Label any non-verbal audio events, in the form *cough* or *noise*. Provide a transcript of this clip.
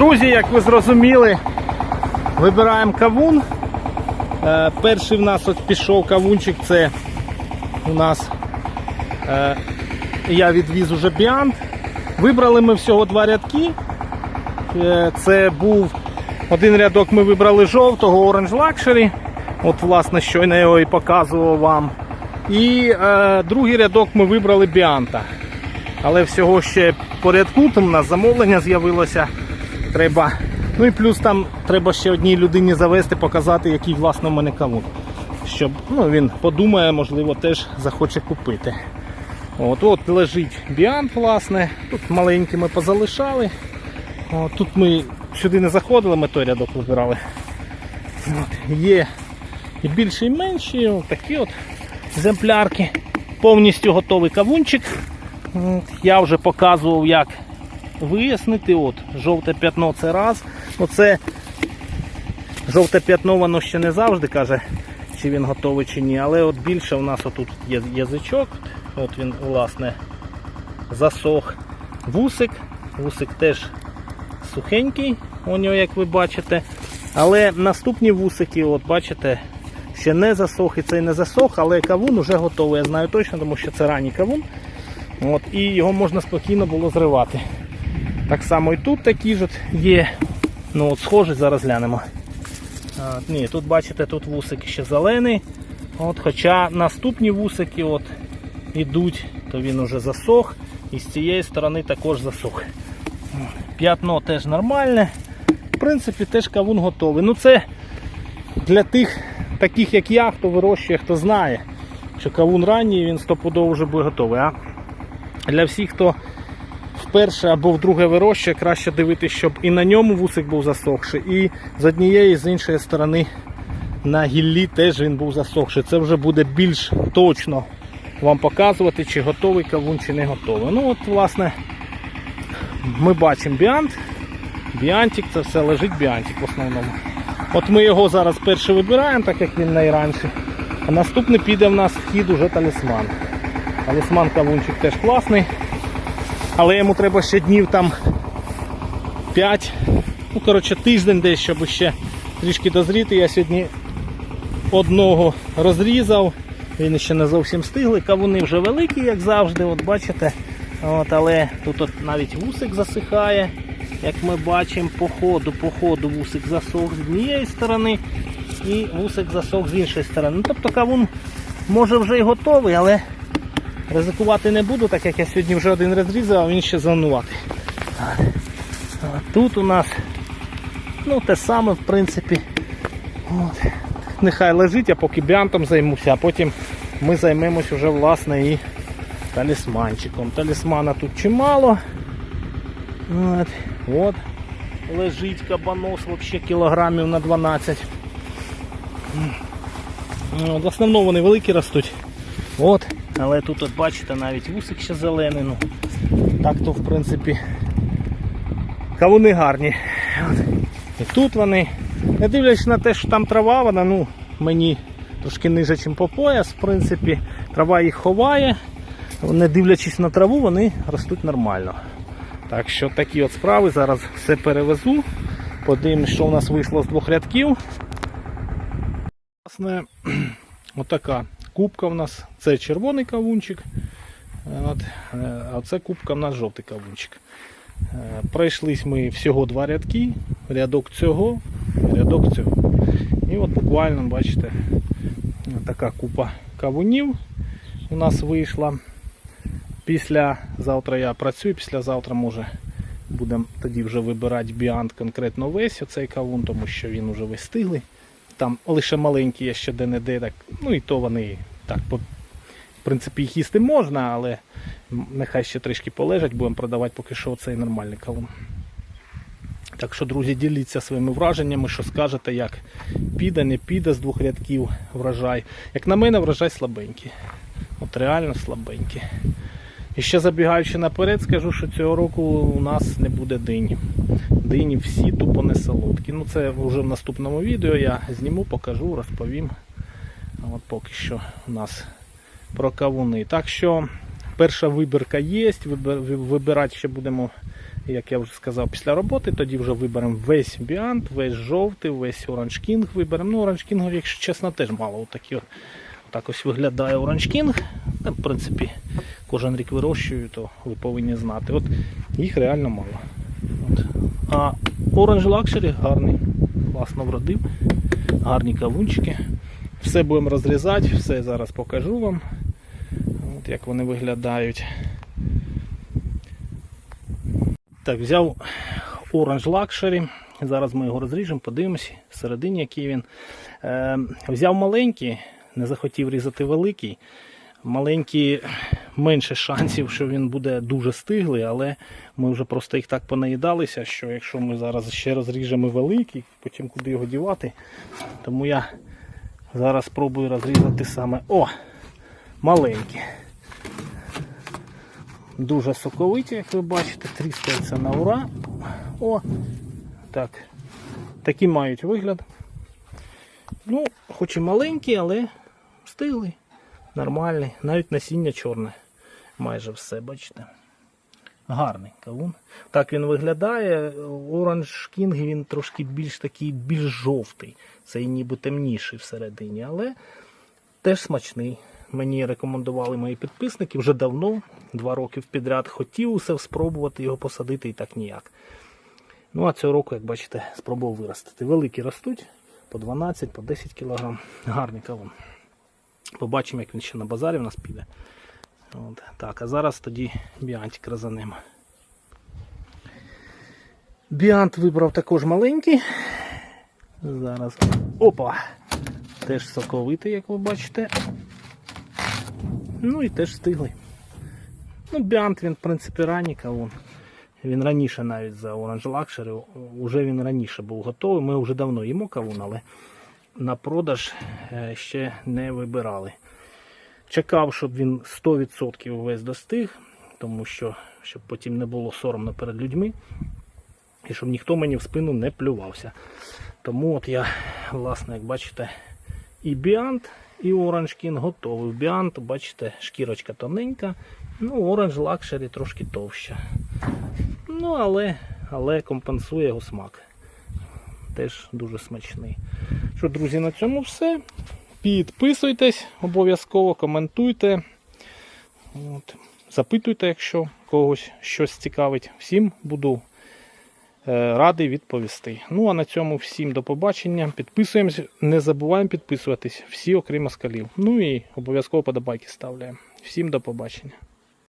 Друзі, як ви зрозуміли, вибираємо кавун. Е, перший в нас от пішов кавунчик, це у нас е, я відвіз уже біант. Вибрали ми всього два рядки. Е, це був один рядок ми вибрали жовтого Orange Luxury. От, власне, щойно я його і показував вам. І е, другий рядок ми вибрали біанта. Але всього ще по рядку, там у нас замовлення з'явилося. Треба. Ну і плюс там треба ще одній людині завести, показати, який власне в мене кавун. Щоб ну, він подумає, можливо, теж захоче купити. От, от лежить біант, власне. Тут маленький ми позалишали. От, тут ми сюди не заходили, ми той рядок вибирали. От, є і більші, і менші, от такі от екземплярки. Повністю готовий кавунчик. От, Я вже показував, як вияснити. От, жовте п'ятно це раз. Оце жовте п'ятно воно ще не завжди каже, чи він готовий чи ні. Але от більше у нас отут є язичок. От він, власне, засох вусик. Вусик теж сухенький, у нього, як ви бачите. Але наступні вусики, от бачите, ще не засох і цей не засох, але кавун вже готовий. Я знаю точно, тому що це ранній кавун. От, і його можна спокійно було зривати. Так само і тут такі ж є. Ну от схожий, зараз глянемо. А, ні, тут бачите, тут вусик ще зелений. От, хоча наступні вусики от, ідуть, то він уже засох. І з цієї сторони також засох. П'ятно теж нормальне. В принципі, теж кавун готовий. Ну це для тих, таких як я, хто вирощує, хто знає, що кавун ранній, він стопудово вже буде готовий. А для всіх, хто вперше або вдруге вирощує, краще дивитися, щоб і на ньому вусик був засохший, і з однієї і з іншої сторони на гіллі теж він був засохший. Це вже буде більш точно вам показувати, чи готовий кавун, чи не готовий. Ну от, власне, ми бачимо біант. Біантик, це все лежить біантик в основному. От ми його зараз перший вибираємо, так як він найранший. А наступний піде в нас в хід уже талісман. Талісман кавунчик теж класний. Але йому треба ще днів там 5, ну коротше тиждень десь, щоб ще трішки дозріти. Я сьогодні одного розрізав, він ще не зовсім стиглий. Кавуни вже великі, як завжди, от бачите. От, але тут от навіть вусик засихає, як ми бачимо, по ходу, по ходу вусик засох з однієї сторони і вусик засох з іншої сторони. Ну, тобто кавун може вже і готовий, але ризикувати не буду, так як я сьогодні вже один розрізав, а він ще зонуватий. А Тут у нас ну, те саме, в принципі. От. Нехай лежить, я поки біантом займуся, а потім ми займемось вже власне і талісманчиком. Талісмана тут чимало. От, от. Лежить кабанос взагалі кілограмів на 12. От, в основному вони великі ростуть. От. Але тут от бачите навіть вусик ще зелений. Ну, так то в принципі кавуни гарні. І тут вони. Не дивлячись на те, що там трава, вона ну, мені трошки ниже, ніж по пояс. В принципі, трава їх ховає. Не дивлячись на траву, вони ростуть нормально. Так що такі от справи. Зараз все перевезу. Подивимось, що у нас вийшло з двох рядків. Власне, *clears throat* отака кубка в нас. Це червоний кавунчик. От, е, а це кубка в нас жовтий кавунчик. Е, Пройшлись ми всього два рядки. Рядок цього, рядок цього. І от буквально, бачите, така купа кавунів у нас вийшла. Після завтра я працюю, післязавтра може будемо тоді вже вибирати біант конкретно весь оцей кавун, тому що він вже весь стиглий. Там лише маленькі є ще де-не-де, ну і то вони так, по, в принципі, їх їсти можна, але нехай ще трішки полежать, будемо продавати поки що цей нормальний кавун. Так що, друзі, діліться своїми враженнями, що скажете, як піде, не піде з двох рядків врожай. Як на мене, врожай слабенький. От реально слабенький. І ще забігаючи наперед, скажу, що цього року у нас не буде дині. Дині всі тупо не солодкі. Ну це вже в наступному відео я зніму, покажу, розповім. А От поки що у нас про кавуни. Так що перша вибірка є, вибирати ще будемо як я вже сказав, після роботи, тоді вже виберемо весь біант, весь жовтий, весь King виберемо. Ну, King, якщо чесно, теж мало. Отакі, от. Ось виглядає Orange King. В принципі, кожен рік вирощую, то ви повинні знати. От їх реально мало. От. А Orange Luxury гарний, класно вродив, гарні кавунчики. Все будемо розрізати, все зараз покажу вам. От як вони виглядають. Так, взяв Orange Luxury. Зараз ми його розріжемо, подивимося всередині, який він. Е, взяв маленький, не захотів різати великий. Маленький менше шансів, що він буде дуже стиглий, але ми вже просто їх так понаїдалися, що якщо ми зараз ще розріжемо великий, потім куди його дівати. Тому я зараз спробую розрізати саме. О! Маленький. Дуже соковиті, як ви бачите, тріскається на ура. О! Так. Такі мають вигляд. Ну, хоч і маленький, але стиглий, нормальний. Навіть насіння чорне. Майже все, бачите. Гарний кавун. Так він виглядає. Orange King він трошки більш такий, більш жовтий. Цей ніби темніший всередині, але теж смачний. Мені рекомендували мої підписники вже давно, два роки підряд. Хотів усе спробувати його посадити і так ніяк. Ну а цього року, як бачите, спробував виростити. Великі ростуть по 12, по 10 кг. Гарний кавун. Побачимо, як він ще на базарі в нас піде. От. Так, а зараз тоді біантик розанемо. Біант вибрав також маленький. Зараз. Опа! Теж соковитий, як ви бачите. Ну і теж стиглий. Ну, біант він, в принципі, ранній кавун. Він раніше навіть за Orange Luxury, уже він раніше був готовий. Ми вже давно їмо кавун, але на продаж е, ще не вибирали. Чекав, щоб він 100% увесь достиг, тому що щоб потім не було соромно перед людьми і щоб ніхто мені в спину не плювався. Тому от я, власне, як бачите, і Біант, і Orange King готовий. Біант, бачите, шкірочка тоненька, ну Orange Luxury трошки товща. Ну, але, але компенсує його смак. Теж дуже смачний. Що, друзі, на цьому все. Підписуйтесь, обов'язково коментуйте. От. Запитуйте, якщо когось щось цікавить. Всім буду е, радий відповісти. Ну а на цьому всім до побачення. Підписуємось, не забуваємо підписуватись всі, окрім москалів. Ну і обов'язково подобайки ставляємо. Всім до побачення.